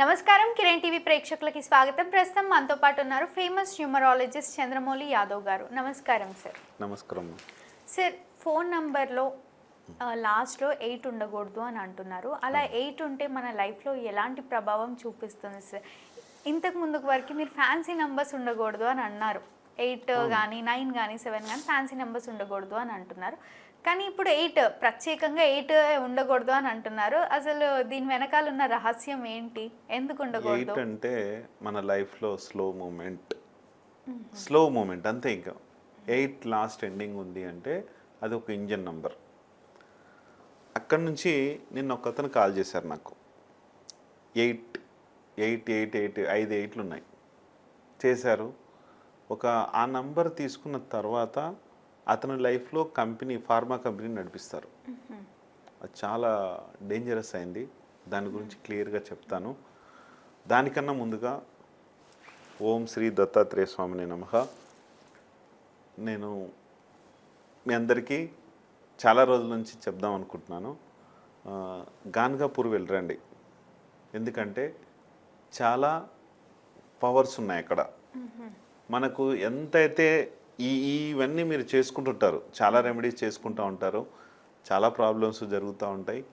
నమస్కారం. కిరణ్ టీవీ ప్రేక్షకులకి స్వాగతం. ప్రస్తుతం మనతో పాటు ఉన్నారు ఫేమస్ న్యూమరాలజిస్ట్ చంద్రమౌళి యాదవ్ గారు. నమస్కారం సార్. నమస్కారం. సార్ ఫోన్ నంబర్లో లాస్ట్లో ఎయిట్ ఉండకూడదు అని అంటున్నారు. అలా ఎయిట్ ఉంటే మన లైఫ్లో ఎలాంటి ప్రభావం చూపిస్తుంది సార్? ఇంతకు ముందుకు వరకు మీరు ఫ్యాన్సీ నెంబర్స్ ఉండకూడదు అని అన్నారు. ఎయిట్ కానీ నైన్ కానీ సెవెన్ కానీ ఫ్యాన్సీ నెంబర్స్ ఉండకూడదు అని అంటున్నారు. కానీ ఇప్పుడు ఎయిట్ ప్రత్యేకంగా ఎయిట్ ఉండకూడదు అని అంటున్నారు. అసలు దీని వెనకాల ఉన్న రహస్యం ఏంటి? ఎందుకు ఉండకూడదు? ఎయిట్ అంటే మన లైఫ్లో స్లో మూమెంట్. స్లో మూమెంట్ అంతే ఇంకా. ఎయిట్ లాస్ట్ ఎండింగ్ ఉంది అంటే అది ఒక ఇంజన్ నంబర్. అక్కడి నుంచి నిన్న ఒక అతను కాల్ చేశారు నాకు. ఎయిట్ ఎయిట్ ఎయిట్ ఎయిట్ ఐదు ఎయిట్లు ఉన్నాయి. చేశారు. ఒక ఆ నంబర్ తీసుకున్న తర్వాత అతని లైఫ్లో కంపెనీ ఫార్మా కంపెనీ నడిపిస్తారు. అది చాలా డేంజరస్ అయింది. దాని గురించి క్లియర్గా చెప్తాను. దానికన్నా ముందుగా ఓం శ్రీ దత్తాత్రేయ స్వామిని నమః. నేను మీ అందరికీ చాలా రోజుల నుంచి చెప్దాం అనుకుంటున్నాను. గాన్గాపూర్ వెళ్ళరండి. ఎందుకంటే చాలా పవర్స్ ఉన్నాయి అక్కడ. మనకు ఎంతైతే ఈ ఇవన్నీ మీరు చేసుకుంటుంటారు. చాలా రెమెడీస్ చేసుకుంటూ ఉంటారు. చాలా ప్రాబ్లమ్స్ జరుగుతూ ఉంటాయి.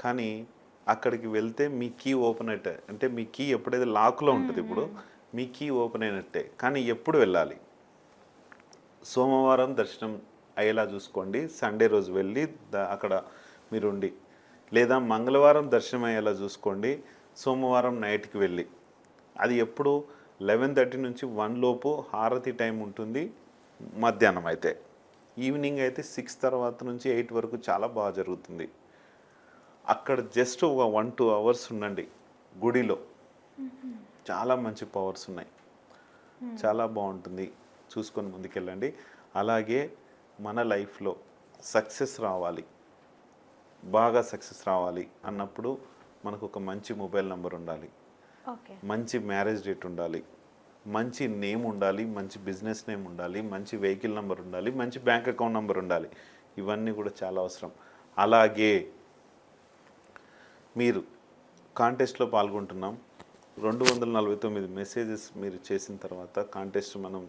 కానీ అక్కడికి వెళ్తే మీ కీ ఓపెన్ అయితే అంటే మీ కీ ఎప్పుడైతే లాక్లో ఉంటుంది ఇప్పుడు మీ కీ ఓపెన్ అయినట్టే. కానీ ఎప్పుడు వెళ్ళాలి? సోమవారం దర్శనం అయ్యేలా చూసుకోండి. సండే రోజు వెళ్ళి ద- అక్కడ మీరుండి. లేదా మంగళవారం దర్శనం అయ్యేలా చూసుకోండి. సోమవారం నైట్కి వెళ్ళి. అది ఎప్పుడు? లెవెన్ థర్టీ నుంచి వన్ లోపు హారతి టైం ఉంటుంది. మధ్యాహ్నం అయితే. ఈవినింగ్ అయితే సిక్స్ తర్వాత నుంచి ఎయిట్ వరకు చాలా బాగా జరుగుతుంది. అక్కడ జస్ట్ ఒక వన్ టూ అవర్స్ ఉండండి గుడిలో. చాలా మంచి పవర్స్ ఉన్నాయి. చాలా బాగుంటుంది. చూసుకొని ముందుకెళ్ళండి. అలాగే మన లైఫ్లో సక్సెస్ రావాలి. బాగా సక్సెస్ రావాలి అన్నప్పుడు మనకు ఒక మంచి మొబైల్ నెంబర్ ఉండాలి. మంచి మ్యారేజ్ డేట్ ఉండాలి. మంచి నేమ్ ఉండాలి మంచి బిజినెస్ నేమ్ ఉండాలి మంచి వెహికల్ నెంబర్ ఉండాలి మంచి బ్యాంక్ అకౌంట్ నెంబర్ ఉండాలి. ఇవన్నీ కూడా చాలా అవసరం. అలాగే మీరు కాంటెస్ట్లో పాల్గొంటున్నాం. రెండు వందల నలభై తొమ్మిది మెసేజెస్ మీరు చేసిన తర్వాత కాంటెస్ట్ మనం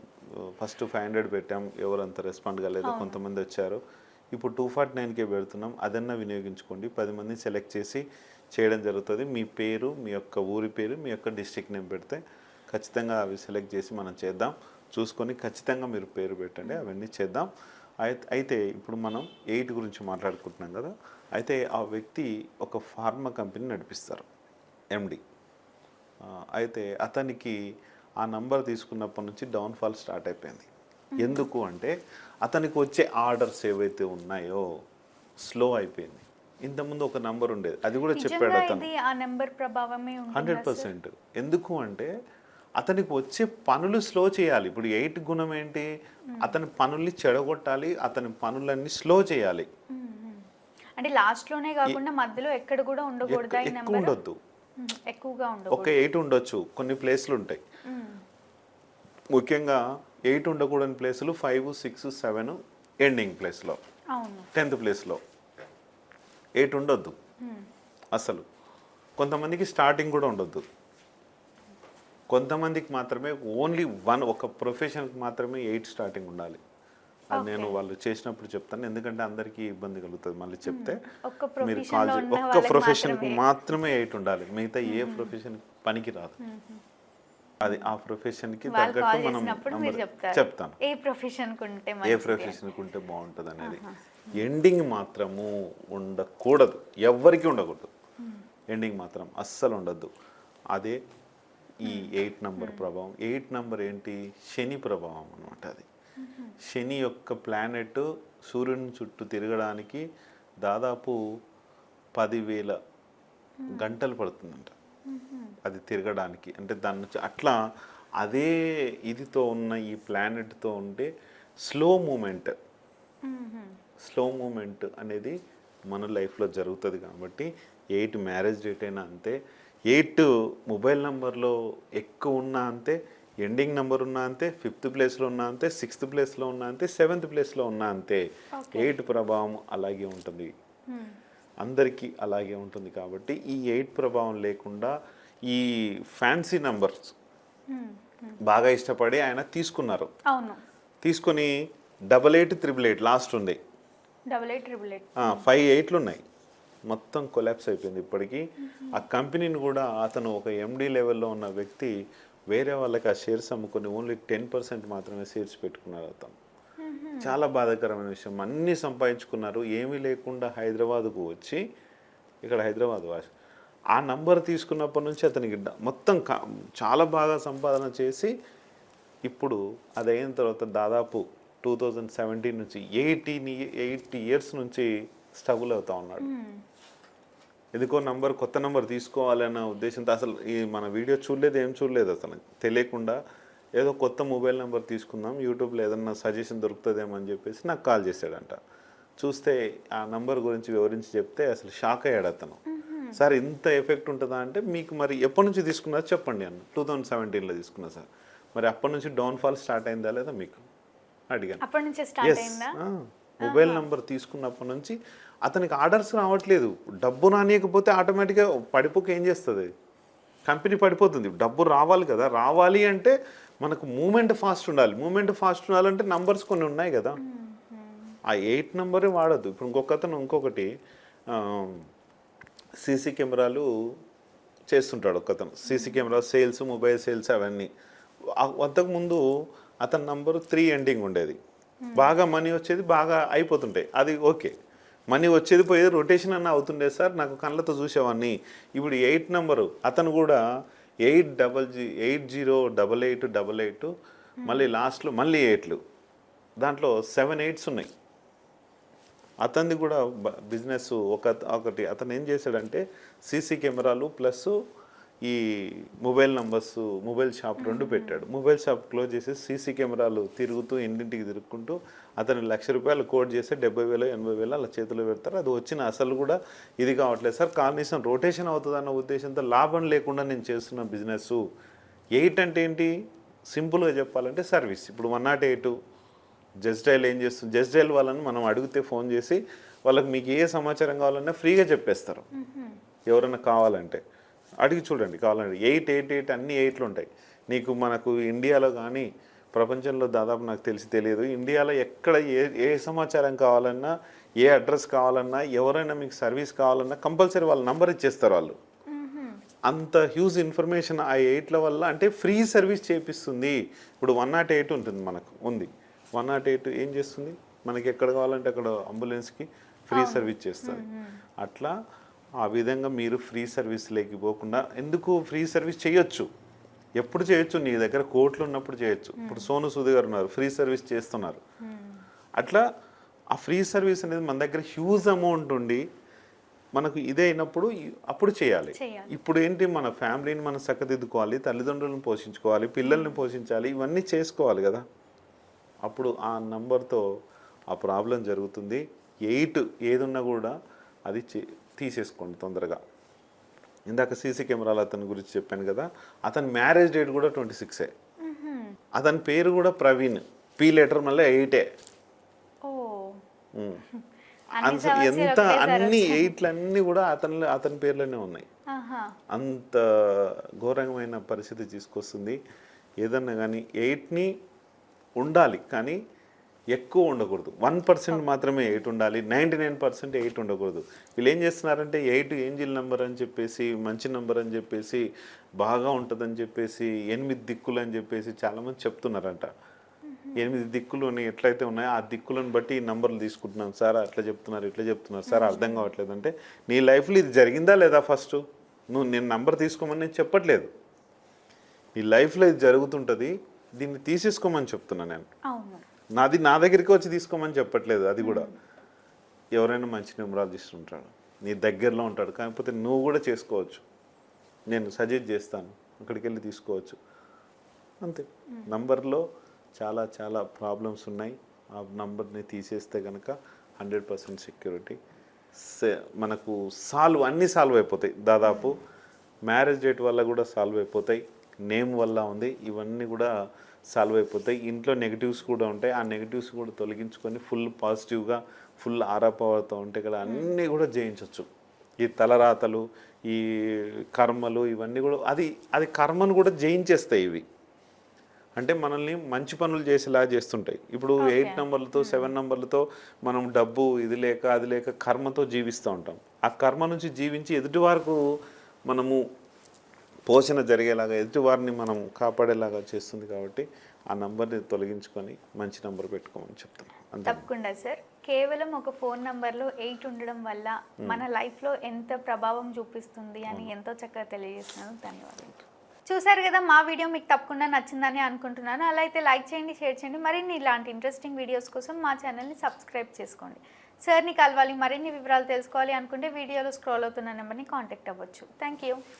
ఫస్ట్ ఫైవ్ హండ్రెడ్ పెట్టాం. ఎవరంత రెస్పాండ్ కాలేదు కొంతమంది వచ్చారు. ఇప్పుడు టూ ఫార్టీ నైన్కే పెడుతున్నాం. అదన్నా వినియోగించుకోండి. పది మందిని సెలెక్ట్ చేసి చేయడం జరుగుతుంది. మీ పేరు మీ యొక్క ఊరి పేరు మీ యొక్క డిస్ట్రిక్ట్ నేమ్ పెడితే ఖచ్చితంగా అవి సెలెక్ట్ చేసి మనం చేద్దాం. చూసుకొని ఖచ్చితంగా మీరు పేరు పెట్టండి అవన్నీ చేద్దాం. అయితే ఇప్పుడు మనం ఎయిట్ గురించి మాట్లాడుకుంటున్నాం కదా అయితే ఆ వ్యక్తి ఒక ఫార్మా కంపెనీ నడిపిస్తారు ఎండి అయితే అతనికి ఆ నంబర్ తీసుకున్నప్పటి నుంచి డౌన్ఫాల్ స్టార్ట్ అయిపోయింది. ఎందుకు అంటే అతనికి వచ్చే ఆర్డర్స్ ఏవైతే ఉన్నాయో స్లో అయిపోయింది. ఇంతకుముందు ఒక నంబర్ ఉండేది అది కూడా చెప్పాడు అతను. హండ్రెడ్ పర్సెంట్ ఎందుకు అంటే అతనికి వచ్చే పనులు స్లో చేయాలి. ఇప్పుడు ఎయిట్ గుణం ఏంటి? అతని పనుల్ని చెడగొట్టాలి అతని పనులన్నీ స్లో చేయాలి. అంటే లాస్ట్లోనే కాకుండా మధ్యలో ఎక్కడ కూడా ఉండకూడదా ఎక్కువ ఉండొద్దు. ఎక్కువగా ఒక ఉండకూడదు ఎయిట్ ఉండొచ్చు కొన్ని ప్లేస్లు ఉంటాయి. ముఖ్యంగా ఎయిట్ ఉండకూడని ప్లేసులు ఫైవ్ సిక్స్ సెవెన్ ఎండింగ్ ప్లేస్లో టెన్త్ ప్లేస్లో ఎయిట్ ఉండొద్దు. అసలు. కొంతమందికి స్టార్టింగ్ కూడా ఉండొద్దు. కొంతమందికి మాత్రమే ఓన్లీ వన్ ఒక ప్రొఫెషన్కి మాత్రమే ఎయిట్ స్టార్టింగ్ ఉండాలి. అది నేను వాళ్ళు చేసినప్పుడు చెప్తాను. ఎందుకంటే అందరికీ ఇబ్బంది కలుగుతుంది మళ్ళీ చెప్తే మీరు కాల్ ఒక్క ప్రొఫెషన్కి మాత్రమే. ఎయిట్ ఉండాలి. మిగతా ఏ ప్రొఫెషన్ పనికి రాదు. అది ఆ ప్రొఫెషన్కి తగ్గట్టు మనం చెప్తాను. ఏ ప్రొఫెషన్ ఉంటే ఏ మంచిది ప్రొఫెషన్కి ఉంటే బాగుంటుంది అనేది ఎండింగ్ మాత్రము ఉండకూడదు. ఎవ్వరికి ఉండకూడదు. ఎండింగ్ మాత్రం అస్సలు ఉండద్దు. అదే ఈ ఎయిట్ నంబర్ ప్రభావం. ఎయిట్ నంబర్ ఏంటి? శని ప్రభావం అనమాట అది. శని యొక్క ప్లానెట్ సూర్యుని చుట్టూ తిరగడానికి దాదాపు పదివేల గంటలు పడుతుందంట. అది తిరగడానికి. అంటే దాని నుంచి అట్లా అదే ఇదితో ఉన్న ఈ ప్లానెట్తో ఉంటే స్లో మూమెంట్ మ్మ్. స్లో మూమెంట్ అనేది మన లైఫ్లో జరుగుతుంది కాబట్టి ఎయిట్ మ్యారేజ్ డేట్ అయినా అంతే ఎయిట్ మొబైల్ నెంబర్లో ఎక్కువ ఉన్నా అంతే ఎండింగ్ నెంబర్ ఉన్నా అంతే ఫిఫ్త్ ప్లేస్లో ఉన్నా అంతే సిక్స్త్ ప్లేస్లో ఉన్నా అంతే సెవెంత్ ప్లేస్లో ఉన్నా అంతే. ఎయిట్ ప్రభావం అలాగే ఉంటుంది. అందరికీ అలాగే ఉంటుంది కాబట్టి ఈ ఎయిట్ ప్రభావం లేకుండా ఈ ఫ్యాన్సీ నంబర్స్ బాగా ఇష్టపడి ఆయన తీసుకున్నారు. అవును. తీసుకొని double eight triple eight last ఉంది. Double eight triple eight. Five ఎయిట్లు ఉన్నాయి. మొత్తం కొలాప్స్ అయిపోయింది ఇప్పటికీ. ఆ కంపెనీని కూడా అతను ఒక ఎండి లెవెల్లో ఉన్న వ్యక్తి వేరే వాళ్ళకి ఆ షేర్స్ అమ్ముకొని ఓన్లీ టెన్ పర్సెంట్ మాత్రమే షేర్స్ పెట్టుకున్నారు అతను. చాలా బాధాకరమైన విషయం. అన్నీ సంపాదించుకున్నారు. ఏమీ లేకుండా హైదరాబాద్కు వచ్చి ఇక్కడ హైదరాబాద్ వాసి. ఆ నంబర్ తీసుకున్నప్పటి నుంచి అతనికి మొత్తం చాలా బాగా సంపాదన చేసి ఇప్పుడు అది అయిన తర్వాత దాదాపు టూ థౌజండ్ సెవెంటీన్ నుంచి ఎయిటీన్ ఎయిటీ ఇయర్స్ నుంచి స్ట్రగుల్ అవుతా ఉన్నాడు. ఎందుకో నంబర్ కొత్త నంబర్ తీసుకోవాలన్న ఉద్దేశంతో అసలు ఈ మన వీడియో చూడలేదు ఏం చూడలేదు అతను తెలియకుండా ఏదో కొత్త మొబైల్ నెంబర్ తీసుకుందాం యూట్యూబ్లో ఏదన్నా సజెషన్ దొరుకుతుందేమో అని చెప్పేసి నాకు కాల్ చేశాడంట. చూస్తే ఆ నంబర్ గురించి వివరించి చెప్తే అసలు షాక్ అయ్యాడు అతను. సార్ ఇంత ఎఫెక్ట్ ఉంటుందా అంటే మీకు మరి ఎప్పటి నుంచి తీసుకున్నారో చెప్పండి అన్న. టూ థౌజండ్ సెవెంటీన్లో తీసుకున్నా సార్. మరి అప్పటి నుంచి డౌన్ఫాల్ స్టార్ట్ అయిందా లేదా మీకు? అడిగాను. మొబైల్ నంబర్ తీసుకున్నప్పటి నుంచి అతనికి ఆర్డర్స్ రావట్లేదు. డబ్బు రానియకపోతే ఆటోమేటిక్గా పడిపోక ఏం చేస్తుంది? కంపెనీ పడిపోతుంది. డబ్బు రావాలి కదా. రావాలి అంటే మనకు మూమెంట్ ఫాస్ట్ ఉండాలి. మూమెంట్ ఫాస్ట్ ఉండాలంటే నంబర్స్ కొన్ని ఉన్నాయి కదా. ఆ ఎయిట్ నెంబరే వాడద్దు. ఇప్పుడు ఇంకొక అతను ఇంకొకటి సీసీ కెమెరాలు చేస్తుంటాడు ఒక అతను. CC camera sales mobile sales అవన్నీ. అంతకుముందు అతని నంబరు త్రీ ఎండింగ్ ఉండేది. బాగా మనీ వచ్చేది బాగా అయిపోతుంటాయి. అది ఓకే. మనీ వచ్చేది పోయేది రొటేషన్ అన్న అవుతుండే సార్. నాకు కళ్ళతో చూసేవాడిని. ఇప్పుడు ఎయిట్ నెంబరు అతను కూడా eight double G eight zero double eight double eight మళ్ళీ లాస్ట్లో మళ్ళీ ఎయిట్లు దాంట్లో సెవెన్ ఎయిట్స్ ఉన్నాయి. అతనిది కూడా బిజినెస్ ఒక ఒకటి. అతను ఏం చేశాడంటే సీసీ కెమెరాలు ప్లస్ ఈ మొబైల్ నంబర్స్ మొబైల్ షాప్ రెండు పెట్టాడు. మొబైల్ షాప్ క్లోజ్ చేసి సీసీ కెమెరాలు తిరుగుతూ ఇంటింటికి తిరుగుకుంటూ అతను లక్ష రూపాయలు కోట్ చేస్తే డెబ్బై వేలు ఎనభై వేలు అలా చేతిలో పెడతారు. అది వచ్చిన అసలు కూడా ఇది కావట్లేదు. సార్ కనీసం రొటేషన్ అవుతుందన్న ఉద్దేశంతో లాభం లేకుండా నేను చేస్తున్న బిజినెస్ ఎయిట్ అంటే ఏంటి? సింపుల్గా చెప్పాలంటే సర్వీస్ ఇప్పుడు one nought eight just dial ఏం చేస్తుంది? జస్ట్ డైల్ వాళ్ళని మనం అడిగితే ఫోన్ చేసి వాళ్ళకి మీకు ఏ సమాచారం కావాలన్నా ఫ్రీగా చెప్పేస్తారు. ఎవరైనా కావాలంటే. అడిగి చూడండి కావాలంటే. ఎయిట్ ఎయిట్ ఎయిట్ అన్ని ఎయిట్లు ఉంటాయి. నీకు మనకు ఇండియాలో కానీ ప్రపంచంలో దాదాపు నాకు తెలిసి తెలియదు. ఇండియాలో ఎక్కడ ఏ ఏ సమాచారం కావాలన్నా ఏ అడ్రస్ కావాలన్నా ఎవరైనా మీకు సర్వీస్ కావాలన్నా కంపల్సరీ వాళ్ళ నంబర్ ఇచ్చేస్తారు వాళ్ళు. అంత హ్యూజ్ ఇన్ఫర్మేషన్ ఆ ఎయిట్ల వల్ల అంటే ఫ్రీ సర్వీస్ చేపిస్తుంది. ఇప్పుడు వన్ నాట్ ఎయిట్ ఉంటుంది మనకు ఉంది. వన్ నాట్ ఎయిట్ ఏం చేస్తుంది? మనకి ఎక్కడ కావాలంటే అక్కడ అంబులెన్స్కి ఫ్రీ సర్వీస్ చేస్తుంది అట్లా ఆ విధంగా మీరు ఫ్రీ సర్వీస్ లేకపోకుండా ఎందుకు ఫ్రీ సర్వీస్ చేయొచ్చు? ఎప్పుడు చేయొచ్చు? నీ దగ్గర కోట్లు ఉన్నప్పుడు చేయొచ్చు. ఇప్పుడు సోను సూది గారు ఉన్నారు ఫ్రీ సర్వీస్ చేస్తున్నారు. అట్లా ఆ ఫ్రీ సర్వీస్ అనేది మన దగ్గర హ్యూజ్ అమౌంట్ ఉండి మనకు ఇదే అయినప్పుడు ఈ- అప్పుడు చేయాలి. ఇప్పుడు ఏంటి? మన ఫ్యామిలీని మనం చక్కదిద్దుకోవాలి తల్లిదండ్రులను పోషించుకోవాలి పిల్లల్ని పోషించాలి ఇవన్నీ చేసుకోవాలి కదా. అప్పుడు ఆ నంబర్తో ఆ ప్రాబ్లం జరుగుతుంది. ఎయిట్ ఏదున్నా కూడా అది చే- తీసేసుకోండి తొందరగా. ఇందాక సీసీ కెమెరాలు అతని గురించి చెప్పాను కదా అతని మ్యారేజ్ డేట్ కూడా ట్వంటీ సిక్సే అతని పేరు కూడా ప్రవీణ్ పీ లెటర్ మళ్ళీ ఎయిటే ఎంత అన్ని ఎయిట్లు అన్నీ కూడా అతని అతని పేర్లోనే ఉన్నాయి. అంత ఘోరమైన పరిస్థితి తీసుకొస్తుంది. ఏదన్నా కానీ ఎయిట్ని ఉండాలి కానీ ఎక్కువ ఉండకూడదు. వన్ పర్సెంట్ మాత్రమే ఎయిట్ ఉండాలి. నైంటీ నైన్ పర్సెంట్ ఎయిట్ ఉండకూడదు. వీళ్ళు ఏం చేస్తున్నారంటే ఎయిట్ ఏంజిల్ నెంబర్ అని చెప్పేసి మంచి నెంబర్ అని చెప్పేసి బాగా ఉంటుందని చెప్పేసి ఎనిమిది దిక్కులు అని చెప్పేసి చాలామంది చెప్తున్నారంట. ఎనిమిది దిక్కులు ఎట్లయితే ఉన్నాయో ఆ దిక్కులను బట్టి ఈ నంబర్లు తీసుకుంటున్నాం సార్ అట్లా చెప్తున్నారు ఇట్లా చెప్తున్నారు. సార్ అర్థం కావట్లేదు అంటే నీ లైఫ్లో ఇది జరిగిందా లేదా ఫస్ట్? నువ్వు నేను నంబర్ తీసుకోమని నేను చెప్పట్లేదు. నీ లైఫ్లో ఇది జరుగుతుంటుంది. దీన్ని తీసేసుకోమని చెప్తున్నా నేను. నాది నా దగ్గరికి వచ్చి తీసుకోమని చెప్పట్లేదు అది కూడా. ఎవరైనా మంచి న్యూమరాలజిస్ట్ ఉంటాడు నీ దగ్గరలో ఉంటాడు కాకపోతే నువ్వు కూడా చేసుకోవచ్చు. నేను సజెస్ట్ చేస్తాను అక్కడికి వెళ్ళి తీసుకోవచ్చు. అంతే. నంబర్లో చాలా చాలా ప్రాబ్లమ్స్ ఉన్నాయి. ఆ నంబర్ని తీసేస్తే కనుక హండ్రెడ్ పర్సెంట్ సెక్యూరిటీ. మనకు సాల్వ్ అన్నీ సాల్వ్ అయిపోతాయి. దాదాపు మ్యారేజ్ డేట్ వల్ల కూడా సాల్వ్ అయిపోతాయి. నేమ్ వల్ల ఉంది. ఇవన్నీ కూడా సాల్వ్ అయిపోతాయి. ఇంట్లో నెగిటివ్స్ కూడా ఉంటాయి. ఆ నెగిటివ్స్ కూడా తొలగించుకొని ఫుల్ పాజిటివ్గా ఫుల్ ఆరా పవర్తో ఉంటే కదా అన్నీ కూడా జయించవచ్చు ఈ తలరాతలు ఈ కర్మలు ఇవన్నీ కూడా అది అది కర్మను కూడా జయించేస్తాయి ఇవి. అంటే మనల్ని మంచి పనులు చేసేలా చేస్తుంటాయి. ఇప్పుడు ఎయిట్ నెంబర్లతో సెవెన్ నెంబర్లతో మనం డబ్బు ఇది లేక అది లేక కర్మతో జీవిస్తూ ఉంటాం. ఆ కర్మ నుంచి జీవించి ఎదుటి వరకు మనము పోషణ జరిగేలాగా ఎదుటి వారిని మనం కాపాడేలాగా చేస్తుంది కాబట్టి ఆ నంబర్ని తొలగించుకొని మంచి నంబర్ పెట్టుకోమని చెప్తాను అంతే తప్పకుండా సార్. కేవలం ఒక ఫోన్ నంబర్లో ఎయిట్ ఉండడం వల్ల మన లైఫ్లో ఎంత ప్రభావం చూపిస్తుంది అని ఎంతో చక్కగా తెలియజేస్తున్నాను ధన్యవాదాలు. చూసారు కదా మా వీడియో మీకు తప్పకుండా నచ్చిందని అనుకుంటున్నాను. అలా అయితే లైక్ చేయండి షేర్ చేయండి. మరిన్ని ఇలాంటి ఇంట్రెస్టింగ్ వీడియోస్ కోసం మా ఛానల్ని సబ్స్క్రైబ్ చేసుకోండి. సార్ని కలవాలి మరిన్ని వివరాలు తెలుసుకోవాలి అనుకుంటే వీడియోలో స్క్రోల్ అవుతున్న నెంబర్ని కాంటాక్ట్ అవ్వచ్చు. Thank you.